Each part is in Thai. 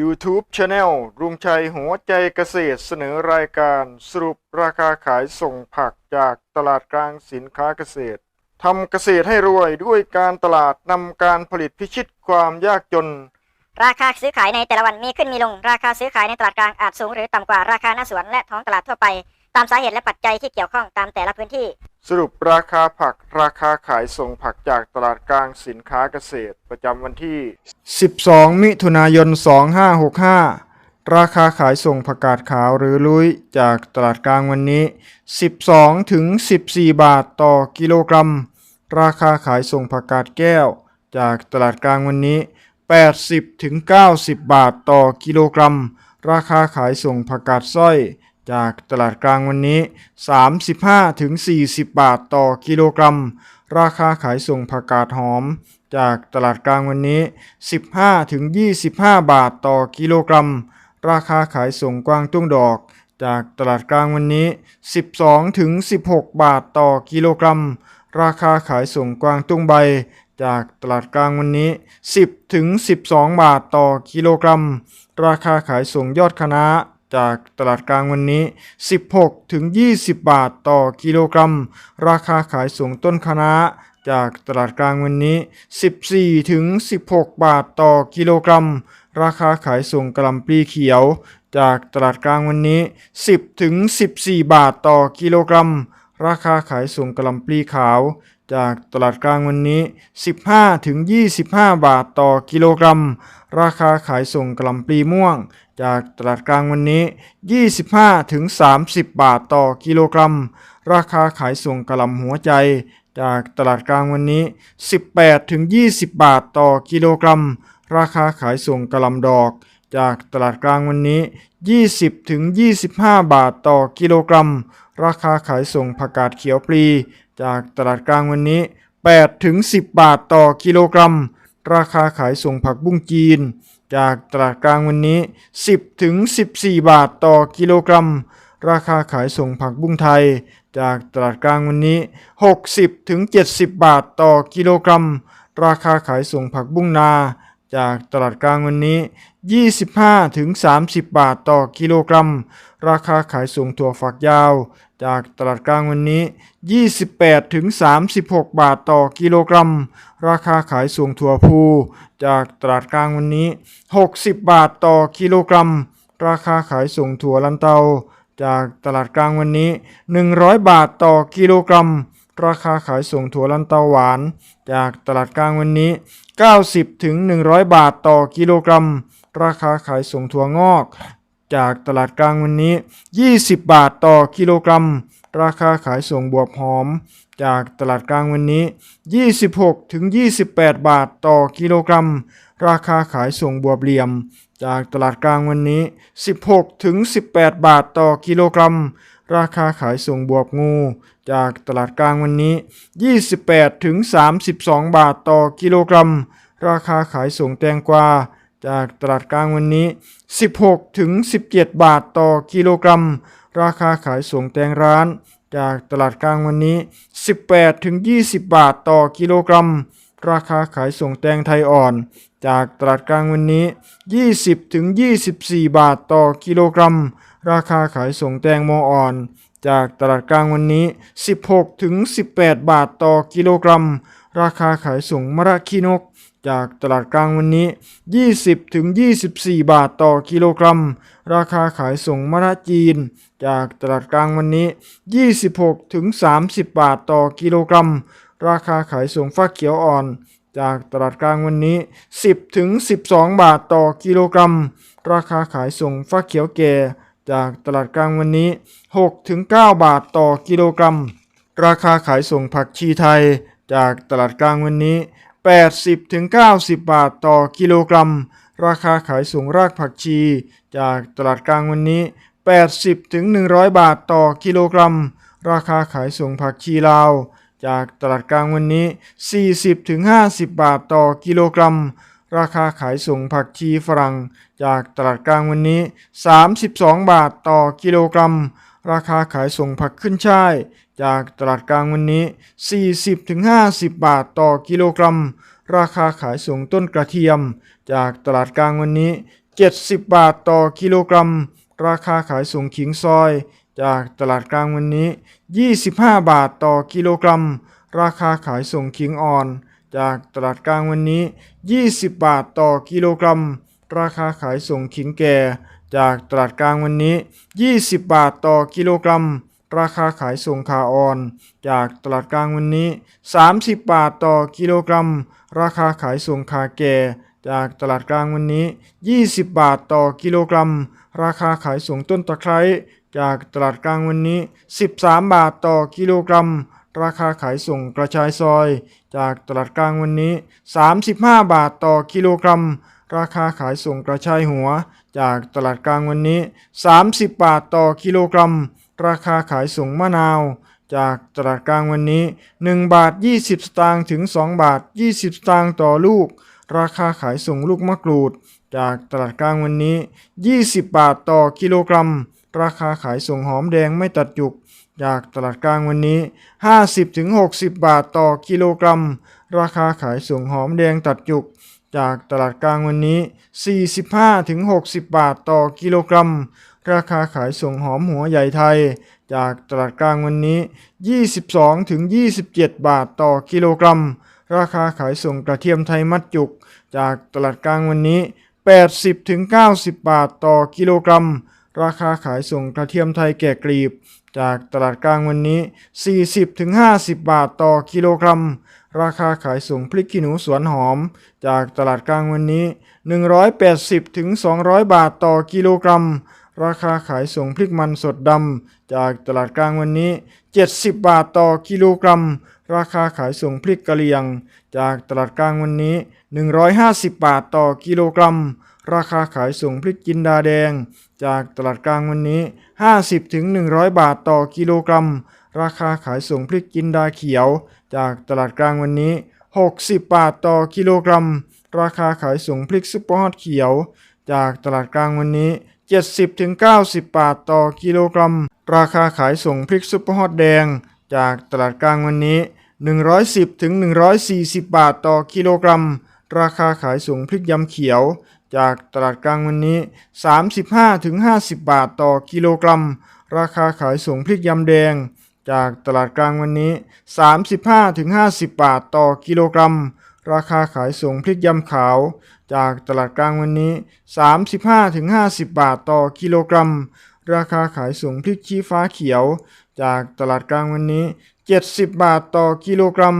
YouTube Channel รุงชัยหัวใจเกษตรเสนอรายการสรุปราคาขายส่งผักจากตลาดกลางสินค้าเกษตรทำเกษตรให้รวยด้วยการตลาดนำการผลิตพิชิตความยากจน ราคาซื้อขายในแต่ละวันมีขึ้นมีลง ราคาซื้อขายในตลาดกลางอาจสูงหรือต่ำกว่าราคาหน้าสวนและท้องตลาดทั่วไป ตามสาเหตุและปัจจัยที่เกี่ยวข้องตามแต่ละพื้นที่ สรุปราคาผักราคาขายส่งผักจากตลาดกลางสินค้าเกษตร ประจำวันที่ 12 มิถุนายน 2565 ราคาขายส่งผักกาดขาวหรือลุยจากตลาดกลางวันนี้ 12 ถึง 14 บาทต่อกิโลกรัม ราคาขายส่งผักกาดแก้ว จากตลาดกลางวันนี้ 80 ถึง 90 บาทต่อกิโลกรัม ราคาขายส่งผักกาดสร้อย จากตลาดกลางวันนี้ 35ถึง40 บาทต่อกิโลกรัม ราคาขายส่งผักกาดหอม จากตลาดกลางวันนี้15ถึง25 บาทต่อกิโลกรัม ราคาขายส่งกวางตุ้งดอก จากตลาดกลางวันนี้ 12ถึง16 บาทต่อกิโลกรัม ราคาขายส่งกวางตุ้งใบ จากตลาดกลางวันนี้ 10ถึง12 บาทต่อกิโลกรัม ราคาขายส่งยอดคณะน้า จากตลาดกลางวันนี้ 16 ถึง 20 บาทต่อกิโลกรัม ราคาขายส่งต้นคณะจากตลาดกลางวันนี้ 14 ถึง 16 บาทต่อกิโลกรัม ราคาขายส่งกะหล่ำปลีเขียว จากตลาดกลางวันนี้ 10 ถึง 14 บาทต่อกิโลกรัม ราคาขายส่งกะลำปลีขาว จากตลาดกลางวันนี้ 15ถึง25 บาทต่อกิโลกรัม ราคาขายส่งกะลำปลีม่วง จากตลาดกลางวันนี้ 25ถึง30 บาทต่อกิโลกรัม ราคาขายส่งกะลำหัวใจ จากตลาดกลางวันนี้ 18ถึง20 บาทต่อกิโลกรัม ราคาขายส่งกะลำดอกจากตลาดกลางวันนี้ 20ถึง25 บาทต่อกิโลกรัม ราคาขายส่งผักกาดเขียวปลี จากตลาดกลางวันนี้ 8 ถึง 10 บาทต่อกิโลกรัม ราคาขายส่งผักบุ้งจีน จากตลาดกลางวันนี้ 10 ถึง 14 บาทต่อกิโลกรัม ราคาขายส่งผักบุ้งไทย จากตลาดกลางวันนี้ 60 ถึง 70 บาทต่อกิโลกรัม ราคาขายส่งผักบุ้งนา จากตลาดกลางวันนี้ 25ถึง30 บาทต่อกิโลกรัม ราคาขายส่งถั่วฝักยาว จากตลาดกลางวันนี้ 28ถึง36 บาทต่อกิโลกรัม ราคาขายส่งถั่วพูจากตลาดกลางวันนี้ 60 บาทต่อกิโลกรัม ราคาขายส่งถั่วลันเตา จากตลาดกลางวันนี้ 100 บาทต่อกิโลกรัม ราคาขายส่งถั่วลันเตาหวาน จากตลาดกลางวันนี้ 90ถึง100 บาทต่อกิโลกรัม ราคาขายส่งถั่วงอก จากตลาดกลางวันนี้ 20 บาทต่อกิโลกรัม ราคาขายส่งบวบหอม จากตลาดกลางวันนี้ 26ถึง28 บาทต่อกิโลกรัม ราคาขายส่งบวบเหลี่ยม จากตลาดกลางวันนี้ 16ถึง18 บาทต่อกิโลกรัม ราคาขายส่งบวบงู จากตลาดกลางวันนี้ 28ถึง32 บาทต่อกิโลกรัม ราคาขายส่งแตงกวา จากตลาดกลางวันนี้ 16 ถึง 17 บาทต่อกิโลกรัม ราคาขายส่งแตงร้าน จากตลาดกลางวันนี้ 18 ถึง 20 บาทต่อกิโลกรัม ราคาขายส่งแตงไทยอ่อน จากตลาดกลางวันนี้ 20 ถึง 24 บาทต่อกิโลกรัม ราคาขายส่งแตงโมอ่อน จากตลาดกลางวันนี้ 16 ถึง 18 บาทต่อกิโลกรัม ราคาขายส่งมะระขีนก จากตลาดกลางวันนี้ 20 ถึง 24 บาทต่อกิโลกรัม ราคาขายส่งมะระจีน จากตลาดกลางวันนี้ 26 ถึง 30 บาทต่อกิโลกรัม ราคาขายส่งฟักเขียวอ่อน จากตลาดกลางวันนี้ 10 ถึง 12 บาทต่อกิโลกรัม ราคาขายส่งฟักเขียวแก่ จากตลาดกลางวันนี้ 6 ถึง 9 บาทต่อกิโลกรัม ราคาขายส่งผักชีไทย จากตลาดกลางวันนี้ 80ถึง90 บาทต่อกิโลกรัม ราคาขายส่งรากผักชี จากตลาดกลางวันนี้ 80ถึง100 บาทต่อกิโลกรัม ราคาขายส่งผักชีลาว จากตลาดกลางวันนี้ 40ถึง50 บาทต่อกิโลกรัม ราคาขายส่งผักชีฝรั่ง จากตลาดกลางวันนี้ 32 บาทต่อกิโลกรัม ราคาขายส่งผักขึ้นช่าย จากตลาดกลางวันนี้ 40-50 บาทต่อกิโลกรัม ราคาขายส่งต้นกระเทียม จากตลาดกลางวันนี้ 70 บาทต่อกิโลกรัม ราคาขายส่งขิงซอย จากตลาดกลางวันนี้ 25 บาทต่อกิโลกรัม ราคาขายส่งขิงอ่อน จากตลาดกลางวันนี้ 20 บาทต่อกิโลกรัม ราคาขายส่งขิงแก่ จากตลาดกลางวันนี้ 20 บาทต่อกิโลกรัม ราคาขายส่งขาอ่อน จากตลาดกลางวันนี้ 30 บาทต่อกิโลกรัม ราคาขายส่งขาแก่ จากตลาดกลางวันนี้ 20 บาทต่อกิโลกรัม ราคาขายส่งต้นตะไคร้จากตลาดกลางวันนี้ 13 บาทต่อกิโลกรัม ราคาขายส่งกระชายซอย จากตลาดกลางวันนี้ 35 บาทต่อกิโลกรัม ราคาขายส่งกระชายหัว จากตลาดกลางวันนี้ 30 บาทต่อกิโลกรัม ราคาขายส่งมะนาว จากตลาดกลางวันนี้ 1 บาท 20 สตางค์ถึง 2 บาท 20 สตางค์ต่อลูก ราคาขายส่งลูกมะกรูด จากตลาดกลางวันนี้ 20 บาทต่อกิโลกรัม ราคาขายส่งหอมแดงไม่ตัดจุก จากตลาดกลางวันนี้ 50ถึง60 บาทต่อกิโลกรัม ราคาขายส่งหอมแดงตัดจุกจากตลาดกลางวันนี้ 45ถึง60 บาทต่อกิโลกรัม ราคาขายส่งหอมหัวใหญ่ไทย จากตลาดกลางวันนี้ 22 ถึง 27 บาทต่อกิโลกรัม ราคาขายส่งกระเทียมไทยมัดจุก จากตลาดกลางวันนี้ 80 ถึง 90 บาทต่อกิโลกรัม ราคาขายส่งกระเทียมไทยแก่กลีบ จากตลาดกลางวันนี้ 40 ถึง 50 บาทต่อกิโลกรัม ราคาขายส่งพริกขี้หนูสวนหอม จากตลาดกลางวันนี้ 180 ถึง 200 บาทต่อกิโลกรัม ราคาขายส่งพริกมันสดดำจากตลาดกลางวันนี้ 70 บาทต่อกิโลกรัม ราคาขายส่งพริกกะเหรี่ยง จากตลาดกลางวันนี้ 150 บาทต่อกิโลกรัม ราคาขายส่งพริกจินดาแดง จากตลาดกลางวันนี้ 50ถึง100 บาทต่อกิโลกรัม ราคาขายส่งพริกจินดาเขียว จากตลาดกลางวันนี้ 60 บาทต่อกิโลกรัม ราคาขายส่งพริกซุปเปอร์ฮอตเขียว จากตลาดกลางวันนี้ 70ถึง90 บาทต่อกิโลกรัม ราคาขายส่งพริกซุปเปอร์ฮอตแดง จากตลาดกลางวันนี้ 110ถึง140 บาทต่อกิโลกรัม ราคาขายส่งพริกยำเขียว จากตลาดกลางวันนี้ 35ถึง50 บาทต่อกิโลกรัม ราคาขายส่งพริกยำแดง จากตลาดกลางวันนี้ 35ถึง50 บาทต่อกิโลกรัม ราคาขายส่งพริกยำขาว จากตลาดกลางวันนี้ 35ถึง50 บาทต่อกิโลกรัม ราคาขายส่งพริกชี้ฟ้าเขียว จากตลาดกลางวันนี้ 70 บาทต่อกิโลกรัม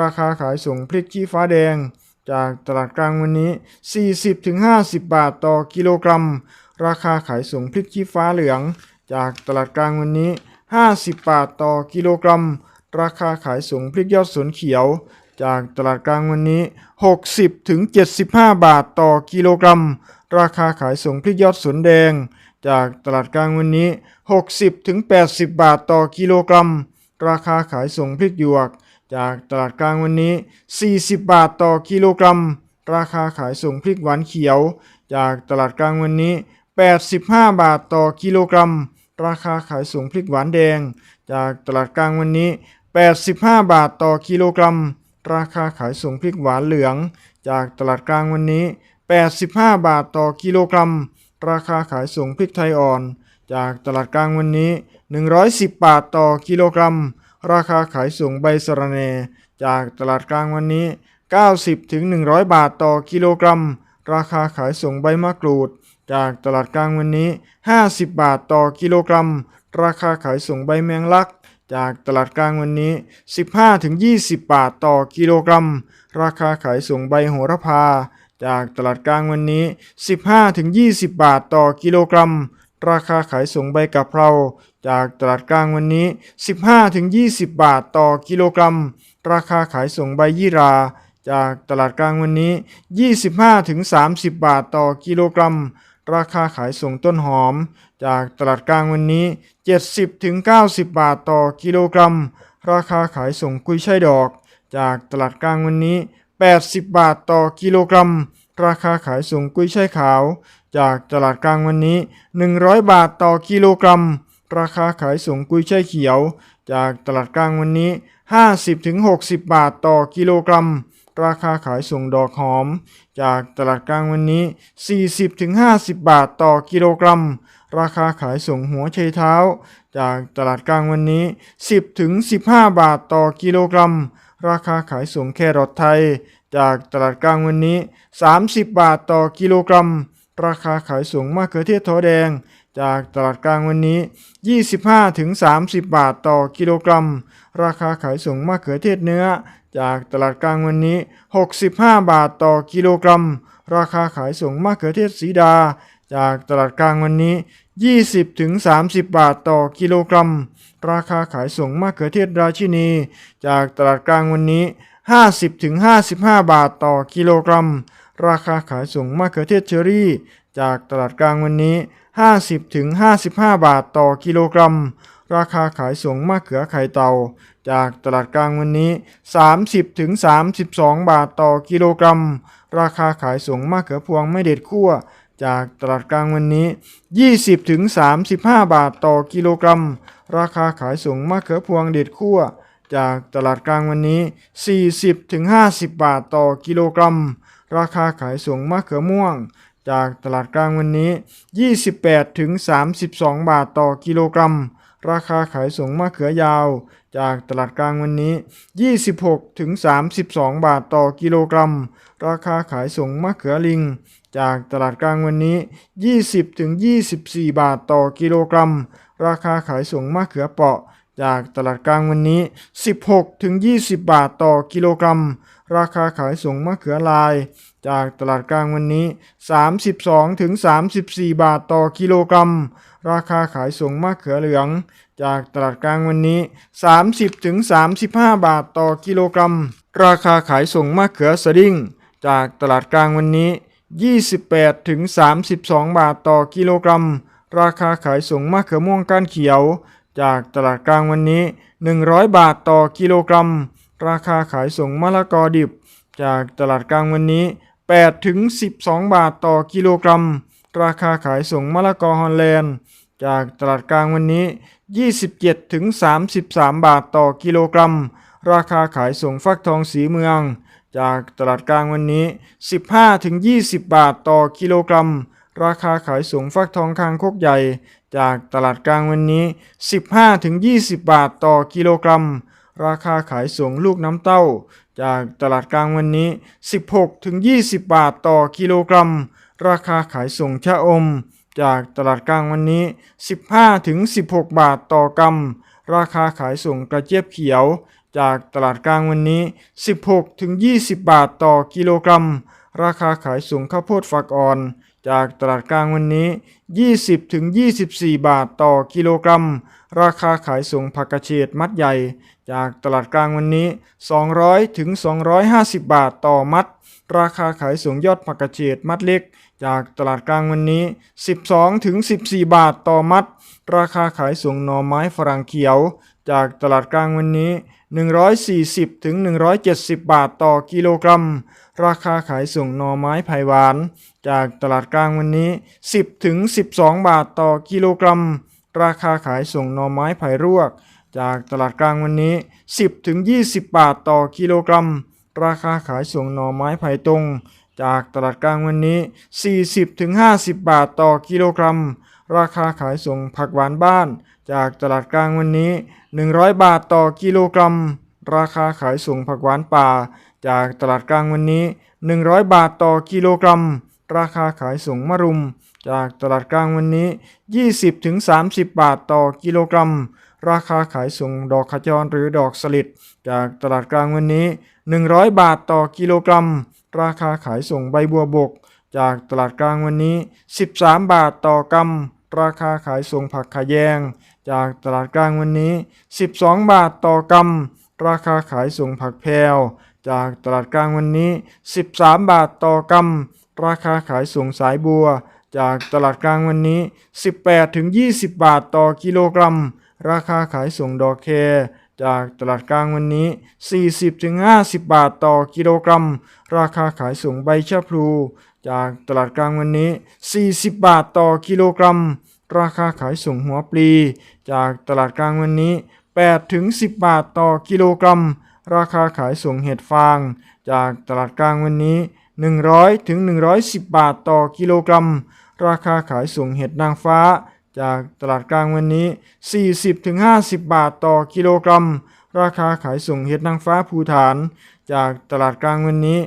ราคาขายส่งพริกชี้ฟ้าแดง จากตลาดกลางวันนี้ 40ถึง50 บาทต่อกิโลกรัม ราคาขายส่งพริกชี้ฟ้าเหลือง จากตลาดกลางวันนี้ 50 บาทต่อกิโลกรัม ราคาขายส่งพริกยอดสวนเขียว จากตลาดกลางวันนี้ 60ถึง75 บาทต่อกิโลกรัม ราคาขายส่งพริกยอดสวนแดง จากตลาดกลางวันนี้ 60ถึง80 บาทต่อกิโลกรัม ราคาขายส่งพริกหยวก จากตลาดกลางวันนี้ 40 บาทต่อกิโลกรัม ราคาขายส่งพริกหวานเขียว จากตลาดกลางวันนี้ 85 บาทต่อกิโลกรัม ราคาขายส่งพริกหวานแดง จากตลาดกลางวันนี้85 บาทต่อกิโลกรัม ราคาขายส่งพริกหวานเหลือง จากตลาดกลางวันนี้ 85 บาทต่อกิโลกรัม ราคาขายส่งพริกไทยอ่อน จากตลาดกลางวันนี้ 110 บาทต่อกิโลกรัม ราคาขายส่งใบสะระแหน่จากตลาดกลางวันนี้ 90-100 บาทต่อกิโลกรัม ราคาขายส่งใบมะกรูด จากตลาดกลางวันนี้ 50 บาทต่อกิโลกรัม ราคาขายส่งใบแมงลัก จากตลาดกลางวันนี้ 15-20 บาทต่อกิโลกรัม ราคาขายส่งใบโหระพา จากตลาดกลางวันนี้ 15-20 บาทต่อกิโลกรัม ราคาขายส่งใบกะเพรา จากตลาดกลางวันนี้ 15-20 บาทต่อกิโลกรัม ราคาขายส่งใบยี่รา จากตลาดกลางวันนี้ 25-30 บาทต่อกิโลกรัม ราคาขายส่งต้นหอม จากตลาดกลางวันนี้ 70ถึง90 บาทต่อกิโลกรัม ราคาขายส่งกุยช่ายดอก จากตลาดกลางวันนี้ 80 บาทต่อกิโลกรัม ราคาขายส่งกุยช่ายขาว จากตลาดกลางวันนี้ 100 บาทต่อกิโลกรัม ราคาขายส่งกุยช่ายเขียว จากตลาดกลางวันนี้ 50ถึง60 บาทต่อกิโลกรัมราคาขายส่งดอกหอม จากตลาดกลางวันนี้ 40-50 บาทต่อกิโลกรัม ราคาขายส่งหัวไชเท้า จากตลาดกลางวันนี้ 10-15 บาทต่อกิโลกรัม ราคาขายส่งแครอทไทย จากตลาดกลางวันนี้ 30 บาทต่อกิโลกรัม ราคาขายส่งมะเขือเทศทอแดง จากตลาดกลางวันนี้ 25-30 บาทต่อกิโลกรัม ราคาขายส่งมะเขือเทศเนื้อ จากตลาดกลางวันนี้ 65 บาทต่อกิโลกรัม ราคาขายส่งมะเขือเทศสีดา จากตลาดกลางวันนี้ 20-30 บาทต่อกิโลกรัม ราคาขายส่งมะเขือเทศราชินี จากตลาดกลางวันนี้ 50-55 บาทต่อกิโลกรัม ราคาขายส่งมะเขือเทศเชอรี่ จากตลาดกลางวันนี้ 50-55 บาทต่อกิโลกรัม ราคาขายส่งมะเขือไข่เต่า จากตลาดกลางวันนี้ 30-32 บาทต่อกิโลกรัม ราคาขายส่งมะเขือพวงไม่เด็ดคั่ว จากตลาดกลางวันนี้ 20-35 บาทต่อกิโลกรัม ราคาขายส่งมะเขือพวงเด็ดคั่ว จากตลาดกลางวันนี้ 40-50 บาทต่อกิโลกรัม ราคาขายส่งมะเขือม่วง จากตลาดกลางวันนี้ 28-32 บาทต่อกิโลกรัม ราคาขายส่งมะเขือยาว จากตลาดกลางวันนี้ 26-32 บาทต่อกิโลกรัม ราคาขายส่งมะเขือลิง จากตลาดกลางวันนี้ 20-24 บาทต่อกิโลกรัม ราคาขายส่งมะเขือเปาะ จากตลาดกลางวันนี้ 16-20 บาทต่อกิโลกรัม ราคาขายส่งมะเขือลาย จากตลาดกลางวันนี้ 32-34 บาทต่อกิโลกรัม ราคาขายส่งมะเขือเหลือง จากตลาดกลางวันนี้ 30-35 บาทต่อกิโลกรัม ราคาขายส่งมะเขือสดิ้งจากตลาดกลางวันนี้ 28-32 บาทต่อกิโลกรัม ราคาขายส่งมะเขือม่วงก้านเขียว จากตลาดกลางวันนี้ 100 บาทต่อกิโลกรัม ราคาขายส่งมะละกอดิบ จากตลาดกลางวันนี้8ถึง12 บาทต่อกิโลกรัม ราคาขายส่งมะละกอฮอลแลนด์ จากตลาดกลางวันนี้ 27 ถึง 33 บาทต่อกิโลกรัม ราคาขายส่งฟักทองสีเมือง จากตลาดกลางวันนี้ 15 ถึง 20 บาทต่อกิโลกรัม ราคาขายส่งฟักทองคางคกใหญ่ จากตลาดกลางวันนี้ 15 ถึง 20 บาทต่อกิโลกรัม ราคาขายส่งลูกน้ำเต้า จากตลาดกลางวันนี้ 16 ถึง 20 บาทต่อกิโลกรัม ราคาขายส่งชะอม จากตลาดกลางวันนี้ 15-16 บาทต่อกำราคาขายส่งกระเจี๊ยบเขียว จากตลาดกลางวันนี้ 16-20 บาทต่อกิโลกรัม ราคาขายส่งข้าวโพดฝักอ่อน จากตลาดกลางวันนี้ 20-24 บาทต่อกิโลกรัม ราคาขายส่งผักกระเฉดมัดใหญ่ จากตลาดกลางวันนี้ 200-250 บาทต่อมัด ราคาขายส่งยอดผักกระเฉดมัดเล็ก จากตลาดกลางวันนี้ 12 ถึง 14 บาทต่อมัด ราคาขายส่งหน่อไม้ฝรั่งเขียว จากตลาดกลางวันนี้ 140 ถึง 170 บาทต่อกิโลกรัม ราคาขายส่งหน่อไม้ไผ่หวาน จากตลาดกลางวันนี้ 10 ถึง 12 บาทต่อกิโลกรัม ราคาขายส่งหน่อไม้ไผ่รวก จากตลาดกลางวันนี้ 10 ถึง 20 บาทต่อกิโลกรัม ราคาขายส่งหน่อไม้ไผ่ตรง จากตลาดกลางวันนี้ 40-50 บาทต่อกิโลกรัม ราคาขายส่งผักหวานบ้าน จากตลาดกลางวันนี้ 100 บาทต่อกิโลกรัม ราคาขายส่งผักหวานป่า จากตลาดกลางวันนี้ 100 บาทต่อกิโลกรัม ราคาขายส่งมะรุม จากตลาดกลางวันนี้ 20-30 บาทต่อกิโลกรัม ราคาขายส่งดอกขจรหรือดอกสลิดจากตลาดกลางวันนี้ 100 บาทต่อกิโลกรัม ราคาขายส่งใบบัวบก จากตลาดกลางวันนี้ 13 บาทต่อกำราคาขายส่งผักขะแยง จากตลาดกลางวันนี้ 12 บาทต่อกำราคาขายส่งผักแพรวจากตลาดกลางวันนี้ 13 บาทต่อกำราคาขายส่งสายบัว จากตลาดกลางวันนี้ 18ถึง20 บาทต่อกิโลกรัม ราคาขายส่งดอกแคจากตลาดกลางวันนี้ 40-50 บาทต่อกิโลกรัม ราคาขายส่งใบชะพลู จากตลาดกลางวันนี้ 40 บาทต่อกิโลกรัม ราคาขายส่งหัวปลี จากตลาดกลางวันนี้ 8-10 บาทต่อกิโลกรัม ราคาขายส่งเห็ดฟาง จากตลาดกลางวันนี้ 100-110 บาทต่อกิโลกรัม ราคาขายส่งเห็ดนางฟ้า จากตลาดกลางวันนี้ 40ถึง50 บาทต่อกิโลกรัม ราคาขายส่งเห็ดนางฟ้าภูฐาน จากตลาดกลางวันนี้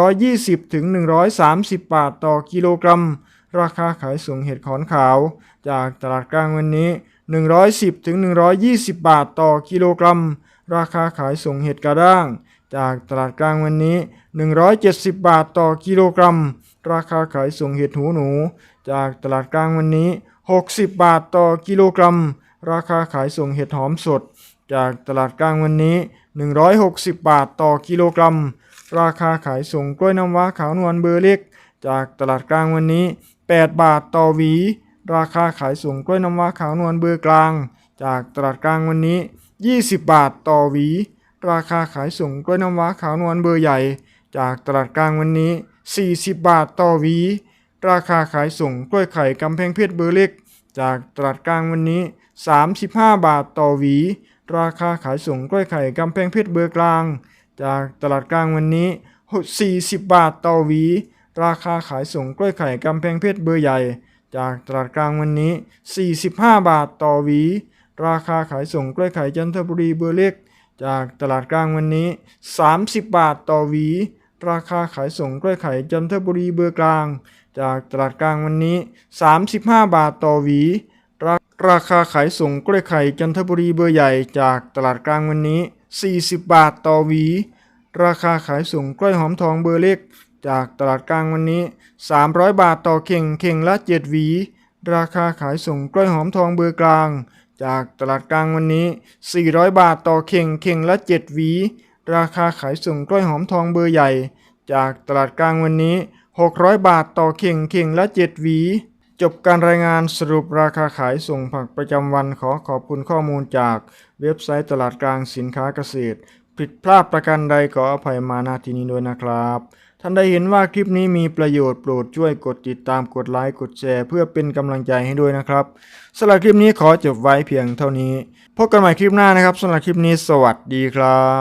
120ถึง130 บาทต่อกิโลกรัม ราคาขายส่งเห็ดขอนขาว จากตลาดกลางวันนี้ 110ถึง120 บาทต่อกิโลกรัม ราคาขายส่งเห็ดกระด้าง จากตลาดกลางวันนี้ 170 บาทต่อกิโลกรัม ราคาขายส่งเห็ดหูหนู จากตลาดกลางวันนี้ 60 บาทต่อกิโลกรัม ราคาขายส่งเห็ดหอมสด จากตลาดกลางวันนี้ 160 บาทต่อกิโลกรัม ราคาขายส่งกล้วยน้ำว้าขาวนวลเบอร์เล็ก จากตลาดกลางวันนี้ 8 บาทต่อหวี ราคาขายส่งกล้วยน้ำว้าขาวนวลเบอร์กลาง จากตลาดกลางวันนี้ 20 บาทต่อหวี ราคาขายส่งกล้วยน้ำว้าขาวนวลเบอร์ใหญ่ จากตลาดกลางวันนี้ 40 บาทต่อหวี ราคาขายส่งกล้วยไข่กำแพงเพชรเบอร์เล็ก จากตลาดกลางวันนี้ 35 บาทต่อหวี ราคาขายส่งกล้วยไข่กำแพงเพชรเบอร์กลาง จากตลาดกลางวันนี้ 40 บาทต่อหวี ราคาขายส่งกล้วยไข่กำแพงเพชรเบอร์ใหญ่ จากตลาดกลางวันนี้ 45 บาทต่อหวี ราคาขายส่งกล้วยไข่จันทบุรีเบอร์เล็ก จากตลาดกลางวันนี้ 30 บาทต่อหวี ราคาขายส่งกล้วยไข่จันทบุรีเบอร์กลาง จากตลาดกลางวันนี้ 35 บาทต่อหวี ราคาขายส่งกล้วยไข่จันทบุรีเบอร์ใหญ่จากตลาดกลางวันนี้ 40 บาทต่อหวี ราคาขายส่งกล้วยหอมทองเบอร์เล็ก จากตลาดกลางวันนี้ 300 บาทต่อเข่งเข่งละ 7 หวี ราคาขายส่งกล้วยหอมทองเบอร์กลาง จากตลาดกลางวันนี้ 400 บาทต่อเข่งเข่งละ 7 หวี ราคาขายส่งกล้วยหอมทองเบอร์ใหญ่ จากตลาดกลางวันนี้ 600 บาทต่อเข่งเข่งละ 7 หวี จบการรายงานสรุปราคาขายส่งผักประจำวันขอขอบคุณข้อมูลจากเว็บไซต์ตลาดกลางสินค้าเกษตร ผิดพลาดประการใดขออภัยมาณที่นี้ด้วยนะครับ ท่านใดเห็นว่าคลิปนี้มีประโยชน์โปรดช่วยกดติดตามกดไลค์กดแชร์เพื่อเป็นกำลังใจให้ด้วยนะครับสำหรับคลิปนี้ขอจบไว้เพียงเท่านี้ พบกันใหม่คลิปหน้านะครับสำหรับคลิปนี้สวัสดีครับ